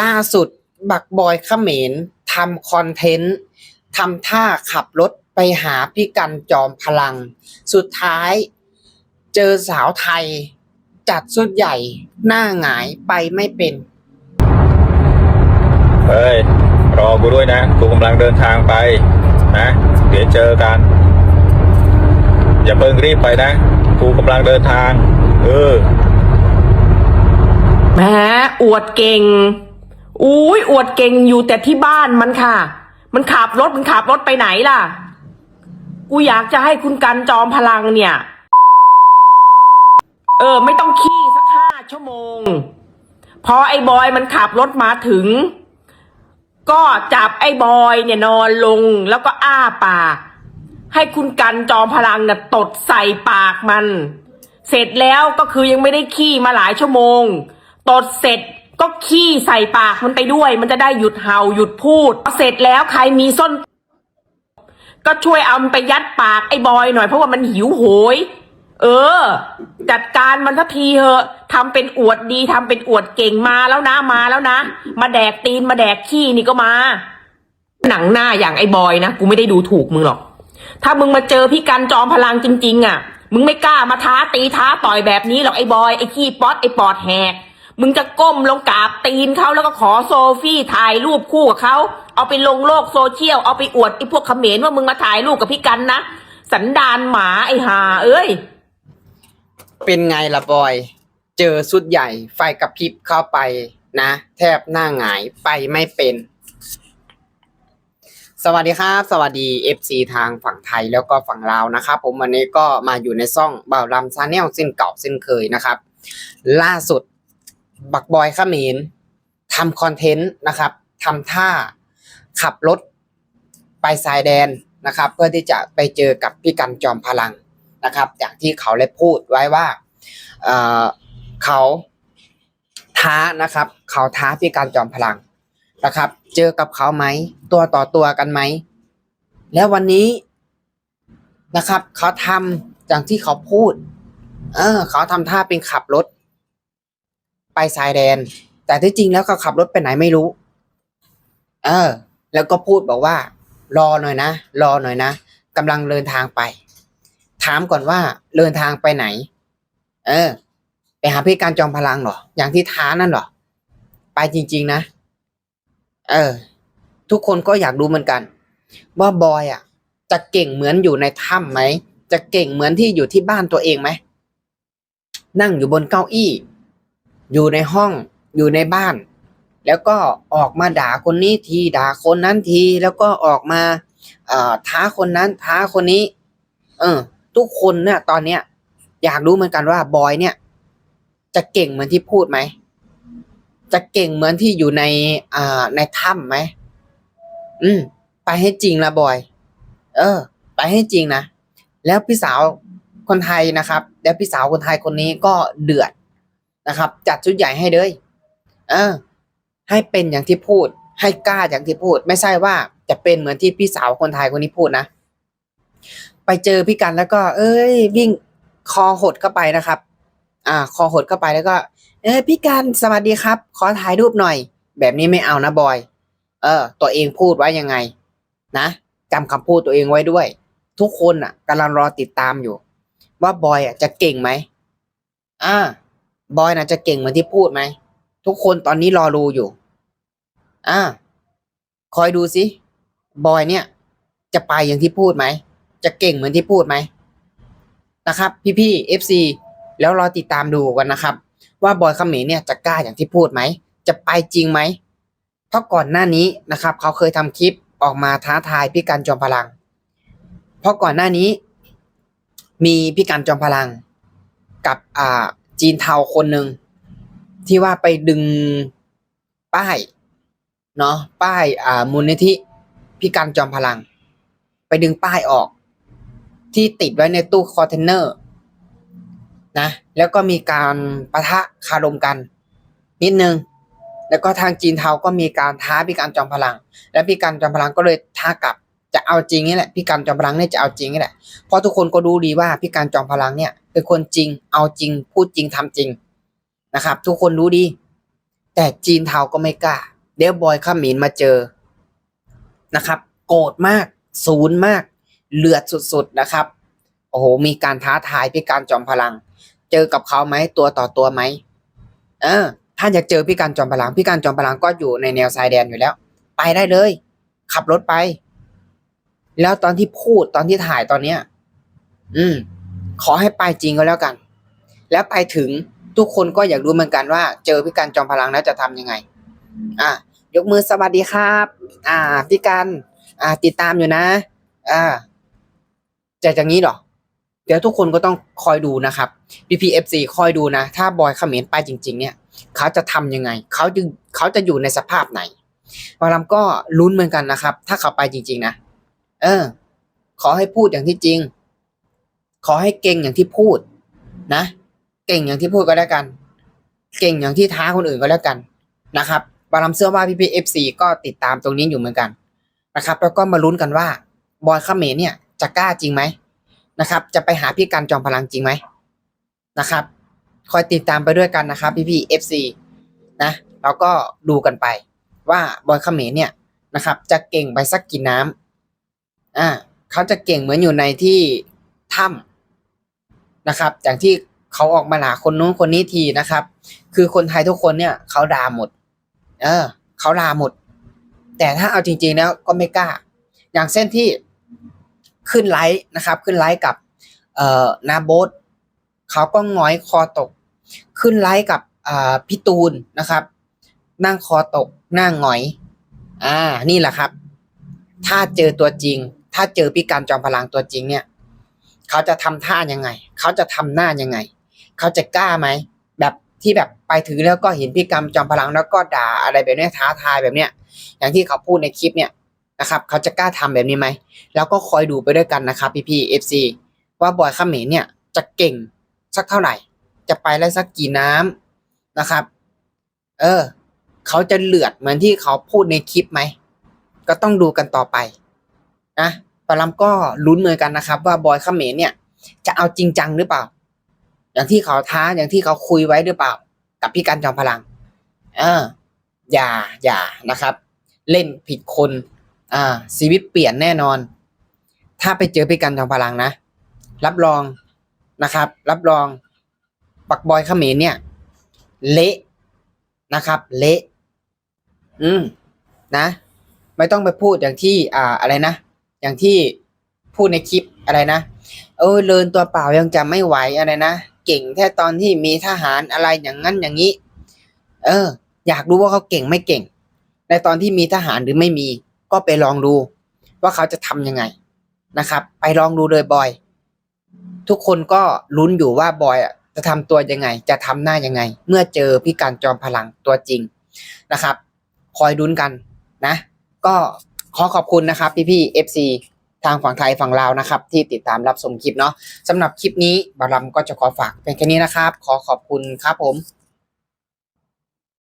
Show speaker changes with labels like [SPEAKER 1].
[SPEAKER 1] ล่าสุดบักบอยเขมรทำคอนเทนต์ทำท่าขับรถไปหาพี่กันจอมพลัง สุดท้ายเจอสาวไทย จัดสุดใหญ่หน้าหงายไปไม่เป็น
[SPEAKER 2] เฮ้ย รอกูด้วยนะ กูกำลังเดินทางไปนะ เดี๋ยวเจอกัน อย่าเพิ่งรีบไปนะ กูกำลังเดินทาง เออ
[SPEAKER 3] แหมอวดเก่ง อุ้ยอวดเก่งอยู่แต่ที่บ้านมันค่ะ มันขับรถมันขับรถไปไหนล่ะ กูอยากจะให้คุณกันจอมพลังเนี่ย เออ ไม่ต้องขี้สักห้าชั่วโมง พอไอ้บอยมันขับรถมาถึง ก็จับไอ้บอยเนี่ยนอนลงแล้วก็อ้าปาก ให้คุณกันจอมพลังเนี่ยตดใส่ปากมัน เสร็จแล้วก็คือยังไม่ได้ขี้มาหลายชั่วโมง ตดเสร็จ ก็ขี้ใส่ปากมันไปด้วย มันจะได้หยุดเห่าหยุดพูดพอเสร็จแล้วใครมีส้น ก็ช่วยเอามันไปยัดปากไอ้บอยหน่อยเพราะว่ามันหิวโหย เออ จัดการมันสักทีเถอะทำเป็นอวดดีทำเป็นอวดเก่งมาแล้วนะมาแล้วนะ มาแดกตีนมาแดกขี้นี่ก็มา หนังหน้าอย่างไอ้บอยนะกูไม่ได้ดูถูกมึงหรอก ถ้ามึงมาเจอพี่กันจอมพลังจริง ๆ อะ มึงไม่กล้ามาท้าตีท้าต่อยแบบนี้หรอกไอ้บอยไอ้ขี้ป๊อตไอ้ปอดแหก มึงจะก้มลงกราบตีนเขาแล้วก็ขอโซฟี่ถ่ายรูปคู่กับเขาเอาไปลงโลกโซเชียลเอาไปอวดไอ้พวกเขมรว่ามึงมาถ่ายรูปกับพี่กันนะสันดานหมาไอ้ห่าเอ้ย
[SPEAKER 1] เป็นไงล่ะบอย เจอสุดใหญ่ไฟกระพริบเข้าไปนะ แทบหน้าหงายไปไม่เป็น สวัสดีครับ สวัสดี FC ทางฝั่งไทยแล้วก็ฝั่งลาวนะครับผมวันนี้ก็มาอยู่ในซ่องบ่าวลำซาแนลเส้นเก่าเส้นเคยนะครับ ล่าสุด บักบอยขมรทำคอนเทนต์นะครับทำท่าขับรถไปสายแดนนะครับ เพื่อที่จะไปเจอกับพี่กันจอมพลังนะครับ อย่างที่เขาได้พูดไว้ว่าเเขาท้านะครับ เขาท้าพี่การจอมพลังนะครับ เจอกับเขาไหมตัวต่อตัวกันไหมแล้ววันนี้นะครับ เขาทำอย่างที่เขาพูด เออ เขาทำท่าเป็นขับรถ ไปสายแดน แต่ที่จริงแล้วเขาขับรถไปไหนไม่รู้ เออ แล้วก็พูดบอกว่า รอหน่อยนะ รอหน่อยนะกำลังเดินทางไป ถามก่อนว่าเดินทางไปไหน เออ ไปหาพี่การจอมพลังหรอ อย่างที่ท้านั่นหรอ ไปจริง ๆ นะ เออ ทุกคนก็อยากรู้เหมือนกัน ว่าบอยอะ จะเก่งเหมือนอยู่ในถ้ำไหม จะเก่งเหมือนที่อยู่ที่บ้านตัวเองไหม นั่งอยู่บนเก้าอี้ อยู่ในห้องอยู่ในบ้าน แล้วก็ออกมาด่าคนนี้ทีด่าคนนั้นที แล้วก็ออกมาท้าคนนั้นท้าคนนี้ เออ ทุกคนเนี่ยตอนเนี้ย อยากรู้เหมือนกันว่าบอยเนี่ย จะเก่งเหมือนที่พูดไหมจะเก่งเหมือนที่อยู่ในอ่าในถ้ำไหมอืม ไปให้จริงละบอย เออ ไปให้จริงนะ แล้วพี่สาวคนไทยนะครับ แล้วพี่สาวคนไทยคนนี้ก็เดือด นะครับ จัดชุดใหญ่ให้เลยเออ ให้เป็นอย่างที่พูด ให้กล้าอย่างที่พูด ไม่ใช่ว่าจะเป็นเหมือนที่พี่สาวคนไทยคนนี้พูดนะไปเจอพี่กันแล้วก็ เอ้ย วิ่งคอหดเข้าไปนะครับ อ่า คอหดเข้าไปแล้วก็ เอ้ยพี่กันสวัสดีครับ ขอถ่ายรูปหน่อย แบบนี้ไม่เอานะบอย เออ ตัวเองพูดไว้ยังไง นะจำคำพูดตัวเองไว้ด้วย ทุกคนอะกำลังรอติดตามอยู่ ว่าบอยอะจะเก่งไหมอ่า บอยน่ะจะเก่งเหมือนที่พูดไหม ทุกคนตอนนี้รอดูอยู่ อ่า คอยดูสิบอยเนี่ย จะไปอย่างที่พูดไหม จะเก่งเหมือนที่พูดไหมนะครับ พี่ๆ FC แล้วรอติดตามดูกันนะครับ ว่าบอยเขมรเนี่ยจะกล้าอย่างที่พูดไหม จะไปจริงไหมเพราะก่อนหน้านี้นะครับ เขาเคยทำคลิปออกมาท้าทายพี่กันจอมพลัง เพราะก่อนหน้านี้ มีพี่กันจอมพลังกับอ่า จีนเทาคนหนึ่งที่ว่าไปดึงป้ายเนาะป้ายอ่ามูลนิธิพี่กันจอมพลัง ไปดึงป้ายออก ที่ติดไว้ในตู้คอนเทนเนอร์นะแล้วก็มีการประทะคารมกัน นิดนึง แล้วก็ทางจีนเทาก็มีการท้าพี่กันจอมพลัง และพี่กันจอมพลังก็เลยท้ากลับ จะเอาจริงนี่แหละพี่กันจอมพลังเนี่ยจะเอาจริงนี่แหละเพราะทุกคนก็รู้ดีว่าพี่กันจอมพลังเนี่ยเป็นคนจริง เอาจริง พูดจริงทำจริงนะครับ ทุกคนรู้ดี แต่จีนเทาก็ไม่กล้า เดี๋ยวบอยข้ามินมาเจอนะครับ โกรธมาก ศูนย์มาก เลือดสุดๆนะครับ โอ้โห มีการท้าทายพี่การจอมพลัง เจอกับเขาไหมตัวต่อตัวไหมเออ ถ้าอยากเจอพี่การจอมพลังพี่การจอมพลังก็อยู่ในแนวชายแดนอยู่แล้ว ไปได้เลย ขับรถไป แล้วตอนที่พูดตอนที่ถ่ายตอนเนี้ย อืม ขอให้ไปจริงก็แล้วกัน แล้วไปถึงทุกคนก็อยากรู้เหมือนกันว่า เจอพี่การจอมพลังแล้วจะทำยังไง อะ ยกมือสวัสดีครับ อ่าพี่การอ่า ติดตามอยู่นะ อ่าจะอย่างนี้หรอ เดี๋ยวทุกคนก็ต้องคอยดูนะครับ PPFC คอยดูนะ ถ้าบอยเขมรไปจริง ๆ เนี่ย เขาจะทำยังไง เขาจะเขาจะอยู่ในสภาพไหนหมอลำก็ลุ้นเหมือนกันนะครับ ถ้าเขาไปจริง ๆ นะ เออ ขอให้พูดอย่างที่จริง ขอให้เก่งอย่างที่พูด นะ เก่งอย่างที่พูดก็แล้วกัน เก่งอย่างที่ท้าคนอื่นก็แล้วกันนะครับบาลัมเสื้อว่าพี่พีเอฟซีก็ติดตามตรงนี้อยู่เหมือนกันนะครับ แล้วก็มาลุ้นกันว่าบอยเมรเนี่ยจะกล้าจริงไหมนะครับ จะไปหาพี่กันจอมพลังจริงไหมนะครับ คอยติดตามไปด้วยกันนะครับพี่พีเอฟซีนะเราก็ดูกันไป ว่าบอยเมรเนี่ยนะครับ จะเก่งไปสักกี่น้ำ อ่าเขาจะเก่งเหมือนอยู่ในที่ถ้ำนะครับ อย่างที่เขาออกมาหาคนนู้นคนนี้ทีนะครับ คือคนไทยทุกคนเนี่ยเขาด่าหมด เออเขาด่าหมด แต่ถ้าเอาจริง ๆ แล้วก็ไม่กล้า อย่างเส้นที่ขึ้นไลฟ์นะครับ ขึ้นไลฟ์กับ เอ่อนาโบสเขาก็หงอยคอตก ขึ้นไลฟ์กับอ่าพี่ตูนนะครับ นั่งคอตก นั่งหงอย อ่า นี่แหละครับ ถ้าเจอตัวจริง ถ้าเจอพี่การจอมพลังตัวจริงเนี่ย เขาจะทำท่ายังไง เขาจะทำหน้ายังไง เขาจะกล้าไหม แบบที่แบบไปถึงแล้วก็เห็นพี่กรรมจอมพลังแล้วก็ด่าอะไรแบบนี้ท้าทายแบบเนี้ย อย่างที่เขาพูดในคลิปเนี่ยนะครับ เขาจะกล้าทำแบบนี้ไหม แล้วก็คอยดูไปด้วยกันนะครับพี่พี่เอฟซีว่าบอยขเขมรเนี่ยจะเก่งสักเท่าไหร่ จะไปได้สักกี่น้ำนะครับ เออ เขาจะเลือดเหมือนที่เขาพูดในคลิปไหม ก็ต้องดูกันต่อไปนะ ปาลัมก็ลุ้นเหมือนกันนะครับ ว่าบอยเขมรเนี่ย จะเอาจริงจังหรือเปล่า อย่างที่เขาท้าอย่างที่เขาคุยไว้หรือเปล่า กับพี่กันจอมพลังเอออย่าอย่านะครับ เล่นผิดคน อ่าชีวิตเปลี่ยนแน่นอน ถ้าไปเจอพี่กันจอมพลังนะ รับรองนะครับ รับรองปักบอยเขมรเนี่ย เละนะครับ เละ อืมนะ ไม่ต้องไปพูดอย่างที่ อ่าอะไรนะ อย่างที่พูดในคลิปอะไรนะ เออเลินตัวเปล่ายังจะไม่ไหวอะไรนะเก่งแค่ตอนที่มีทหารอะไรอย่างนั้นอย่างนี้ เออ อยากรู้ว่าเขาเก่งไม่เก่ง ในตอนที่มีทหารหรือไม่มี ก็ไปลองดู ว่าเขาจะทำยังไงนะครับ ไปลองดูเลยบอย ทุกคนก็ลุ้นอยู่ว่าบอยจะทำตัวยังไง จะทำหน้ายังไง เมื่อเจอพี่การจอมพลังตัวจริงนะครับ คอยลุ้นกันนะ ก็ ขอขอบคุณนะครับพี่พี่ๆ FC ทางฝั่งไทยฝั่งลาวนะครับ ที่ติดตามรับชมคลิปเนาะสำหรับคลิปนี้บารัมก็จะขอฝากเป็นแค่นี้นะครับ ขอขอบคุณครับผม